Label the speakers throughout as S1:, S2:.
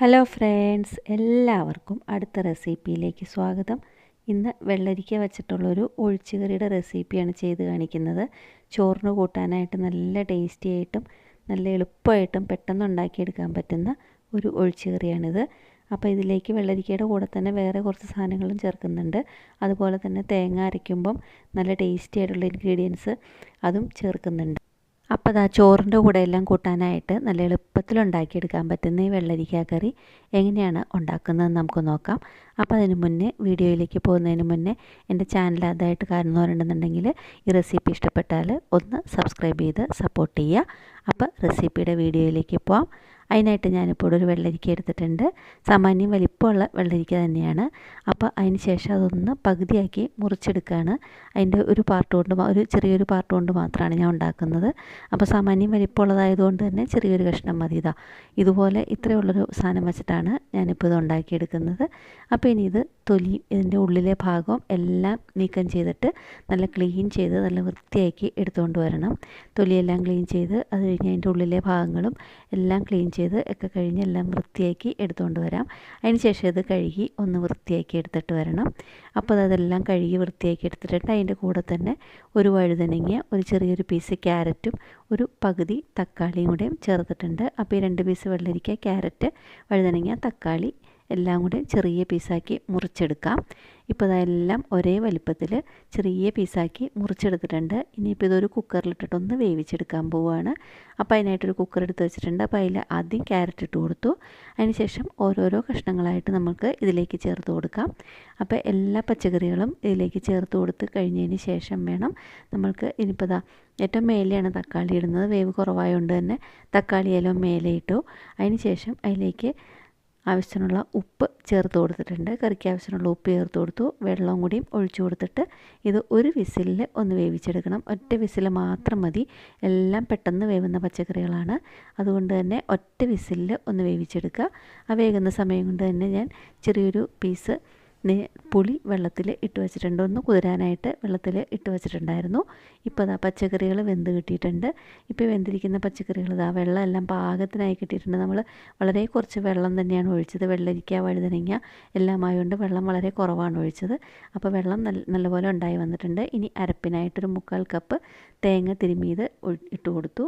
S1: Hello friends എല്ലാവർക്കും അടുത്ത റെസിപ്പിയിലേക്ക് സ്വാഗതം. ഇന്ന് വെള്ളരിക്ക വെച്ചിട്ടുള്ളൊരു ഒഴിച്ചുകറിയുടെ റെസിപ്പിയാണ് ചെയ്ത് കാണിക്കുന്നത്. ചോറിന് കൂട്ടാനായിട്ട് നല്ല ടേസ്റ്റി ആയിട്ടും നല്ല എളുപ്പമായിട്ടും പെട്ടെന്ന് ഉണ്ടാക്കിയെടുക്കാൻ പറ്റുന്ന ഒരു ഒഴിച്ചുകറിയാണിത്. അപ്പോൾ ഇതിലേക്ക് വെള്ളരിക്കയുടെ കൂടെ തന്നെ വേറെ കുറച്ച് സാധനങ്ങളും ചേർക്കുന്നുണ്ട്. അതുപോലെ തന്നെ തേങ്ങ അരയ്ക്കുമ്പം നല്ല ടേസ്റ്റി ആയിട്ടുള്ള ഇൻഗ്രീഡിയൻസ് അതും ചേർക്കുന്നുണ്ട്. അപ്പോൾ അതാ ചോറിന്റെ കൂടെ എല്ലാം കൂട്ടാനായിട്ട് നല്ല എളുപ്പത്തിൽ ഉണ്ടാക്കിയെടുക്കാൻ പറ്റുന്ന ഈ വെള്ളരിക്ക കറി എങ്ങനെയാണ് ഉണ്ടാക്കുന്നത് നമുക്ക് നോക്കാം. അപ്പോൾ അതിന് മുന്നേ വീഡിയോയിലേക്ക് പോകുന്നതിന് മുന്നേ എന്റെ ചാനൽ അതായിട്ട് കാണുന്നവരുണ്ടെന്നുണ്ടെങ്കിൽ ഈ റെസിപ്പി ഇഷ്ടപ്പെട്ടാൽ ഒന്ന് സബ്സ്ക്രൈബ് ചെയ്ത് സപ്പോർട്ട് ചെയ്യുക. അപ്പോൾ റെസിപ്പിയുടെ വീഡിയോയിലേക്ക് പോവാം. അതിനായിട്ട് ഞാനിപ്പോൾ ഒരു വെള്ളരിക്ക എടുത്തിട്ടുണ്ട്. സാമാന്യം വലിപ്പമുള്ള വെള്ളരിക്ക തന്നെയാണ്. അപ്പോൾ അതിന് ശേഷം അതൊന്ന് പകുതിയാക്കി മുറിച്ചെടുക്കുകയാണ് അതിന്റെ ഒരു പാർട്ട് കൊണ്ട് ഒരു ചെറിയൊരു പാർട്ട് കൊണ്ട് മാത്രമാണ് ഞാൻ ഉണ്ടാക്കുന്നത്. അപ്പോൾ സാമാന്യം വലിപ്പമുള്ളതായതുകൊണ്ട് തന്നെ ചെറിയൊരു കഷ്ണം മതി ഇതാ. ഇതുപോലെ ഇത്രയുള്ളൊരു സാധനം വെച്ചിട്ടാണ് ഞാനിപ്പോൾ ഇത് ഉണ്ടാക്കിയെടുക്കുന്നത്. അപ്പോൾ ഇനി ഇത് തൊലി ഇതിന്റെ ഉള്ളിലെ ഭാഗവും എല്ലാം നീക്കം ചെയ്തിട്ട് നല്ല ക്ലീൻ ചെയ്ത് നല്ല വൃത്തിയാക്കി എടുത്തുകൊണ്ട് വരണം. തൊലിയെല്ലാം ക്ലീൻ ചെയ്ത് അത് കഴിഞ്ഞ് അതിന്റെ ഉള്ളിലെ ഭാഗങ്ങളും എല്ലാം ക്ലീൻ ചെയ്ത് ഒക്കെ കഴിഞ്ഞ് എല്ലാം വൃത്തിയാക്കി എടുത്തുകൊണ്ട് വരാം. അതിന് ശേഷം ഇത് കഴുകി ഒന്ന് വൃത്തിയാക്കി എടുത്തിട്ട് വരണം. അപ്പോൾ അതെല്ലാം കഴുകി വൃത്തിയാക്കി എടുത്തിട്ടുണ്ട്. അതിന്റെ കൂടെ തന്നെ ഒരു വഴുതനങ്ങ ഒരു ചെറിയൊരു പീസ് ക്യാരറ്റും ഒരു പകുതി തക്കാളിയും കൂടെയും ചേർത്തിട്ടുണ്ട്. അപ്പോൾ ഈ രണ്ട് പീസ് വെള്ളരിക്ക ക്യാരറ്റ് വഴുതനങ്ങ തക്കാളി എല്ലാം കൂടി ചെറിയ പീസാക്കി മുറിച്ചെടുക്കാം. ഇപ്പോൾ അതെല്ലാം ഒരേ വലിപ്പത്തിൽ ചെറിയ പീസാക്കി മുറിച്ചെടുത്തിട്ടുണ്ട്. ഇനിയിപ്പോൾ ഇതൊരു കുക്കറിലിട്ടിട്ടൊന്ന് വേവിച്ചെടുക്കാൻ പോവുകയാണ് അപ്പോൾ അതിനായിട്ടൊരു കുക്കർ എടുത്ത് വെച്ചിട്ടുണ്ട്. അപ്പോൾ അതിൽ ആദ്യം ക്യാരറ്റ് ഇട്ട് കൊടുത്തു. അതിനുശേഷം ഓരോരോ കഷ്ണങ്ങളായിട്ട് നമുക്ക് ഇതിലേക്ക് ചേർത്ത് കൊടുക്കാം. അപ്പോൾ എല്ലാ പച്ചക്കറികളും ഇതിലേക്ക് ചേർത്ത് കൊടുത്ത് കഴിഞ്ഞതിന് ശേഷം വേണം നമ്മൾക്ക് ഇനിയിപ്പോൾ ഏറ്റവും മേലെയാണ് തക്കാളി ഇടുന്നത്. വേവ് കുറവായതുകൊണ്ട് തന്നെ തക്കാളി എല്ലാം മേലെ ഇട്ടു. അതിന് ശേഷം അതിലേക്ക് ആവശ്യത്തിനുള്ള ഉപ്പ് ചേർത്ത് കൊടുത്തിട്ടുണ്ട്. കറിക്ക് ആവശ്യത്തിനുള്ള ഉപ്പ് ചേർത്ത് കൊടുത്തു. വെള്ളവും കൂടിയും ഒഴിച്ചു കൊടുത്തിട്ട് ഇത് ഒരു വിസിലിൽ ഒന്ന് വേവിച്ചെടുക്കണം. ഒറ്റ വിസിൽ മാത്രം മതി. എല്ലാം പെട്ടെന്ന് വേവുന്ന പച്ചക്കറികളാണ്. അതുകൊണ്ട് തന്നെ ഒറ്റ വിസിലിൽ ഒന്ന് വേവിച്ചെടുക്കുക. ആ വേകുന്ന സമയം കൊണ്ട് തന്നെ ഞാൻ ചെറിയൊരു പീസ് പുളി വെള്ളത്തിൽ ഇട്ട് വെച്ചിട്ടുണ്ട്. ഒന്ന് കുതിരാനായിട്ട് വെള്ളത്തിൽ ഇട്ട് വെച്ചിട്ടുണ്ടായിരുന്നു. ഇപ്പോൾ അതാ പച്ചക്കറികൾ വെന്ത് കിട്ടിയിട്ടുണ്ട്. ഇപ്പോൾ വെന്തിരിക്കുന്ന പച്ചക്കറികൾ ഇതാ വെള്ളം എല്ലാം പാകത്തിനായി കിട്ടിയിട്ടുണ്ട്. നമ്മൾ വളരെ കുറച്ച് വെള്ളം തന്നെയാണ് ഒഴിച്ചത്. വെള്ളരിക്ക വഴുതനങ്ങ എല്ലാം ആയതുകൊണ്ട് വെള്ളം വളരെ കുറവാണ് ഒഴിച്ചത്. അപ്പോൾ വെള്ളം നല്ല നല്ലപോലെ ഉണ്ടായി വന്നിട്ടുണ്ട്. ഇനി അരപ്പിനായിട്ടൊരു മുക്കാൽ കപ്പ് തേങ്ങ തിരുമിയത് ഇട്ട് കൊടുത്തു.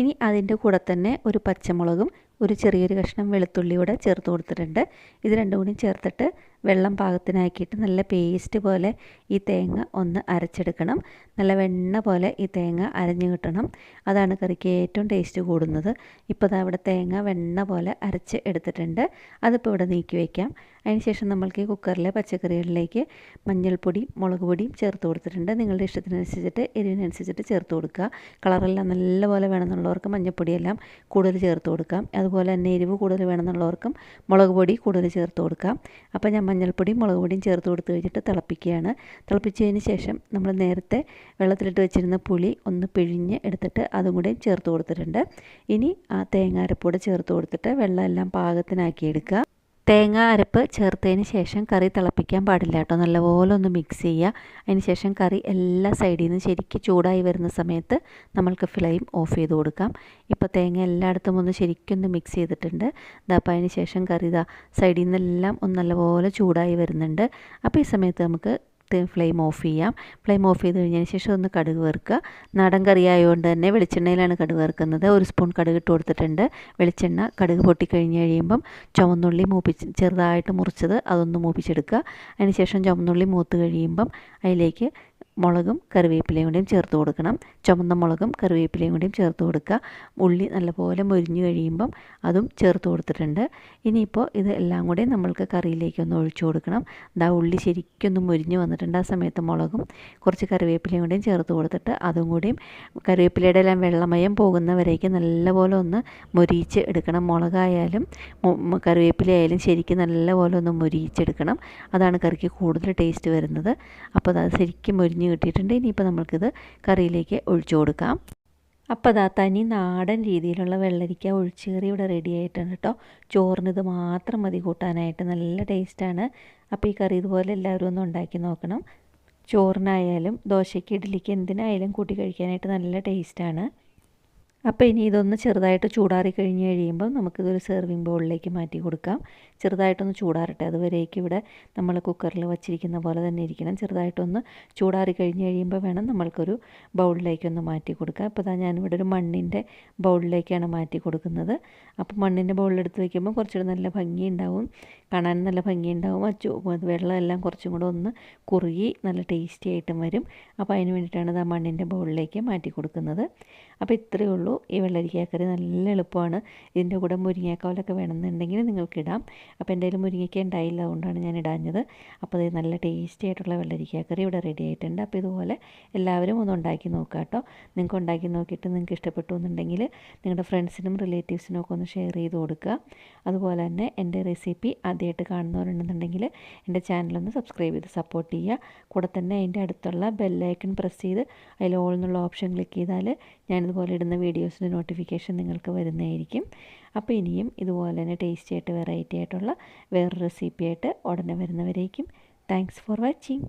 S1: ഇനി അതിന്റെ കൂടെ തന്നെ ഒരു പച്ചമുളകും ഒരു ചെറിയൊരു കഷ്ണം വെളുത്തുള്ളി കൂടെ ചേർത്ത് കൊടുത്തിട്ടുണ്ട്. ഇത് രണ്ടും കൂടി ചേർത്തിട്ട് വെള്ളം പാകത്തിനാക്കിയിട്ട് നല്ല പേസ്റ്റ് പോലെ ഈ തേങ്ങ ഒന്ന് അരച്ചെടുക്കണം. നല്ല വെണ്ണ പോലെ ഈ തേങ്ങ അരഞ്ഞു കിട്ടണം. അതാണ് കറിക്ക് ഏറ്റവും ടേസ്റ്റ് കൂടുന്നത്. ഇപ്പോൾ അത് ഇവിടെ തേങ്ങ വെണ്ണ പോലെ അരച്ച് എടുത്തിട്ടുണ്ട്. അതിപ്പോൾ ഇവിടെ നീക്കി വയ്ക്കാം അതിനുശേഷം നമ്മൾക്ക് ഈ കുക്കറിലെ പച്ചക്കറികളിലേക്ക് മഞ്ഞൾപ്പൊടി മുളക് പൊടിയും ചേർത്ത് കൊടുത്തിട്ടുണ്ട്. നിങ്ങളുടെ ഇഷ്ടത്തിനനുസരിച്ചിട്ട് എരിവിനനുസരിച്ചിട്ട് ചേർത്ത് കൊടുക്കുക. കളറെല്ലാം നല്ലപോലെ വേണമെന്നുള്ളവർക്ക് മഞ്ഞൾപ്പൊടിയെല്ലാം കൂടുതൽ ചേർത്ത് കൊടുക്കാം. അതുപോലെ തന്നെ എരിവ് കൂടുതൽ വേണമെന്നുള്ളവർക്കും മുളക് പൊടി കൂടുതൽ ചേർത്ത് കൊടുക്കാം. അപ്പോൾ ഞാൻ മഞ്ഞൾപ്പൊടിയും മുളക് പൊടിയും ചേർത്ത് കൊടുത്ത് കഴിഞ്ഞിട്ട് തിളപ്പിക്കുകയാണ്. തിളപ്പിച്ചതിന് ശേഷം നമ്മൾ നേരത്തെ വെള്ളത്തിലിട്ട് വെച്ചിരുന്ന പുളി ഒന്ന് പിഴിഞ്ഞ് എടുത്തിട്ട് അതും കൂടെയും ചേർത്ത് കൊടുത്തിട്ടുണ്ട്. ഇനി ആ തേങ്ങാരപ്പൂടെ ചേർത്ത് കൊടുത്തിട്ട് വെള്ളമെല്ലാം പാകത്തിനാക്കി എടുക്കുക തേങ്ങ അരപ്പ് ചേർത്തതിന് ശേഷം കറി തിളപ്പിക്കാൻ പാടില്ല കേട്ടോ. നല്ലപോലെ ഒന്ന് മിക്സ് ചെയ്യുക. അതിന് ശേഷം കറി എല്ലാ സൈഡിൽ നിന്ന് ശരിക്കും ചൂടായി വരുന്ന സമയത്ത് നമ്മൾക്ക് ഫ്ലെയിം ഓഫ് ചെയ്ത് കൊടുക്കാം. ഇപ്പോൾ തേങ്ങ എല്ലായിടത്തും ഒന്ന് ശരിക്കും ഒന്ന് മിക്സ് ചെയ്തിട്ടുണ്ട്. ഇതാ അപ്പോൾ അതിന് ശേഷം കറി ഇതാ സൈഡിൽ നിന്നെല്ലാം ഒന്ന് നല്ലപോലെ ചൂടായി വരുന്നുണ്ട്. അപ്പോൾ ഈ സമയത്ത് നമുക്ക് ഫ്ലെയിം ഓഫ് ചെയ്യാം. ഫ്ലെയിം ഓഫ് ചെയ്ത് കഴിഞ്ഞതിന് ശേഷം ഒന്ന് കടുക് വറുക്കുക. നാടൻ കറി ആയതുകൊണ്ട് തന്നെ വെളിച്ചെണ്ണയിലാണ് കടുക് വറുക്കുന്നത്. ഒരു സ്പൂൺ കടുക് ഇട്ട് കൊടുത്തിട്ടുണ്ട്. വെളിച്ചെണ്ണ കടുക് പൊട്ടിക്കഴിഞ്ഞ് കഴിയുമ്പം ചുവന്നുള്ളി മൂപ്പിച്ച് ചെറുതായിട്ട് മുറിച്ചത് അതൊന്ന് മൂപ്പിച്ചെടുക്കുക. അതിന് ശേഷം ചുവന്നുള്ളി മൂത്ത് കഴിയുമ്പം അതിലേക്ക് മുളകും കറിവേപ്പിലയും കൂടിയും ചേർത്ത് കൊടുക്കണം. ചുമന്ന മുളകും കറിവേപ്പിലയും കൂടിയും ചേർത്ത് കൊടുക്കുക. ഉള്ളി നല്ലപോലെ മൊരിഞ്ഞു കഴിയുമ്പം അതും ചേർത്ത് കൊടുത്തിട്ടുണ്ട്. ഇനിയിപ്പോൾ ഇത് എല്ലാം കൂടി നമ്മൾക്ക് കറിയിലേക്ക് ഒന്ന് ഒഴിച്ചു കൊടുക്കണം. ദാ ഉള്ളി ശരിക്കൊന്ന് മൊരിഞ്ഞു വന്നിട്ടുണ്ട് ആ സമയത്ത് മുളകും കുറച്ച് കറിവേപ്പിലയും കൂടിയും ചേർത്ത് കൊടുത്തിട്ട് അതും കൂടിയും കറിവേപ്പിലയുടെ എല്ലാം വെള്ളമയം പോകുന്നവരേക്ക് നല്ലപോലെ ഒന്ന് മൊരിയിച്ച് എടുക്കണം. മുളകായാലും കറിവേപ്പിലയായാലും ശരിക്കും നല്ലപോലെ ഒന്ന് മൊരിയിച്ചെടുക്കണം അതാണ് കറിക്ക് കൂടുതൽ ടേസ്റ്റ് വരുന്നത്. അപ്പോൾ അത് ശരിക്കും മൊരിഞ്ഞ് കിട്ടിയിട്ടുണ്ട്. ഇനിയിപ്പോൾ നമ്മൾക്കിത് കറിയിലേക്ക് ഒഴിച്ചു കൊടുക്കാം. അപ്പോൾ അതാ തനി നാടൻ രീതിയിലുള്ള വെള്ളരിക്ക ഒഴിച്ചുകറി ഇവിടെ റെഡി ആയിട്ടുണ്ട് കേട്ടോ. ചോറിന് ഇത് മാത്രം മതി കൂട്ടാനായിട്ട്. നല്ല ടേസ്റ്റാണ് അപ്പോൾ ഈ കറി ഇതുപോലെ എല്ലാവരും ഒന്ന് ഉണ്ടാക്കി നോക്കണം. ചോറിനായാലും ദോശയ്ക്ക് ഇഡ്ഡലിക്ക് എന്തിനായാലും കൂട്ടി കഴിക്കാനായിട്ട് നല്ല ടേസ്റ്റാണ് അപ്പോൾ ഇനി ഇതൊന്ന് ചെറുതായിട്ട് ചൂടാറി കഴിഞ്ഞ് കഴിയുമ്പോൾ നമുക്കിതൊരു സെർവിങ് ബൗളിലേക്ക് മാറ്റി കൊടുക്കാം. ചെറുതായിട്ടൊന്ന് ചൂടാറട്ടെ. അതുവരേക്കും ഇവിടെ നമ്മൾ കുക്കറിൽ വച്ചിരിക്കുന്ന പോലെ തന്നെ ഇരിക്കണം. ചെറുതായിട്ടൊന്ന് ചൂടാറി കഴിഞ്ഞ് കഴിയുമ്പോൾ വേണം നമ്മൾക്കൊരു ബൗളിലേക്കൊന്ന് മാറ്റി കൊടുക്കാം ഇപ്പോൾ ഇതാ ഞാനിവിടെ ഒരു മണ്ണിന്റെ ബൗളിലേക്കാണ് മാറ്റി കൊടുക്കുന്നത്. അപ്പോൾ മണ്ണിന്റെ ബൗളിലെടുത്ത് വയ്ക്കുമ്പോൾ കുറച്ചുകൂടി നല്ല ഭംഗിയുണ്ടാവും. കാണാൻ നല്ല ഭംഗിയുണ്ടാവും. ആ ചോ വെള്ളമെല്ലാം കുറച്ചും കൂടെ ഒന്ന് കുറുകി നല്ല ടേസ്റ്റി ആയിട്ടും വരും. അപ്പോൾ അതിന് വേണ്ടിയിട്ടാണ് ഇത് ആ മണ്ണിന്റെ ബൗളിലേക്ക് മാറ്റി കൊടുക്കുന്നത്. അപ്പോൾ ഇത്രയേ ഉള്ളൂ. ഈ വെള്ളരിക്കാക്കറി നല്ല എളുപ്പമാണ്. ഇതിന്റെ കൂടെ മുരിങ്ങാക്കോലൊക്കെ വേണമെന്നുണ്ടെങ്കിൽ നിങ്ങൾക്ക് ഇടാം. അപ്പോൾ എന്റെ കയ്യിൽ മുരിങ്ങയ്ക്ക ഉണ്ടായില്ല അതുകൊണ്ടാണ് ഞാൻ ഇടാഞ്ഞത്. അപ്പോൾ ഇത് നല്ല ടേസ്റ്റി ആയിട്ടുള്ള വെള്ളരിക്കാക്കറി ഇവിടെ റെഡി ആയിട്ടുണ്ട്. അപ്പോൾ ഇതുപോലെ എല്ലാവരും ഒന്ന് ഉണ്ടാക്കി നോക്കുക കേട്ടോ. നിങ്ങൾക്ക് ഉണ്ടാക്കി നോക്കിയിട്ട് നിങ്ങൾക്ക് ഇഷ്ടപ്പെട്ടു എന്നുണ്ടെങ്കിൽ നിങ്ങളുടെ ഫ്രണ്ട്സിനും റിലേറ്റീവ്സിനും ഒക്കെ ഒന്ന് ഷെയർ ചെയ്ത് കൊടുക്കുക. അതുപോലെ തന്നെ എന്റെ റെസിപ്പി ആദ്യമായിട്ട് കാണുന്നവരുണ്ടെന്നുണ്ടെങ്കിൽ എന്റെ ചാനലൊന്ന് സബ്സ്ക്രൈബ് ചെയ്ത് സപ്പോർട്ട് ചെയ്യുക. കൂടെ തന്നെ അതിന്റെ അടുത്തുള്ള ബെല്ലൈക്കൺ പ്രസ് ചെയ്ത് അതിൽ ഓൾ എന്നുള്ള ഓപ്ഷൻ ക്ലിക്ക് ചെയ്താൽ ഞാനിതുപോലെ ഇടുന്ന വീഡിയോസിന്റെ നോട്ടിഫിക്കേഷൻ നിങ്ങൾക്ക് വരുന്നതായിരിക്കും. അപ്പോൾ ഇനിയും ഇതുപോലെ തന്നെ ടേസ്റ്റി ആയിട്ട് വെറൈറ്റി ആയിട്ടുള്ള വേറൊരു റെസിപ്പി ആയിട്ട് ഉടനെ വരുന്നവരേക്കും. Thanks for watching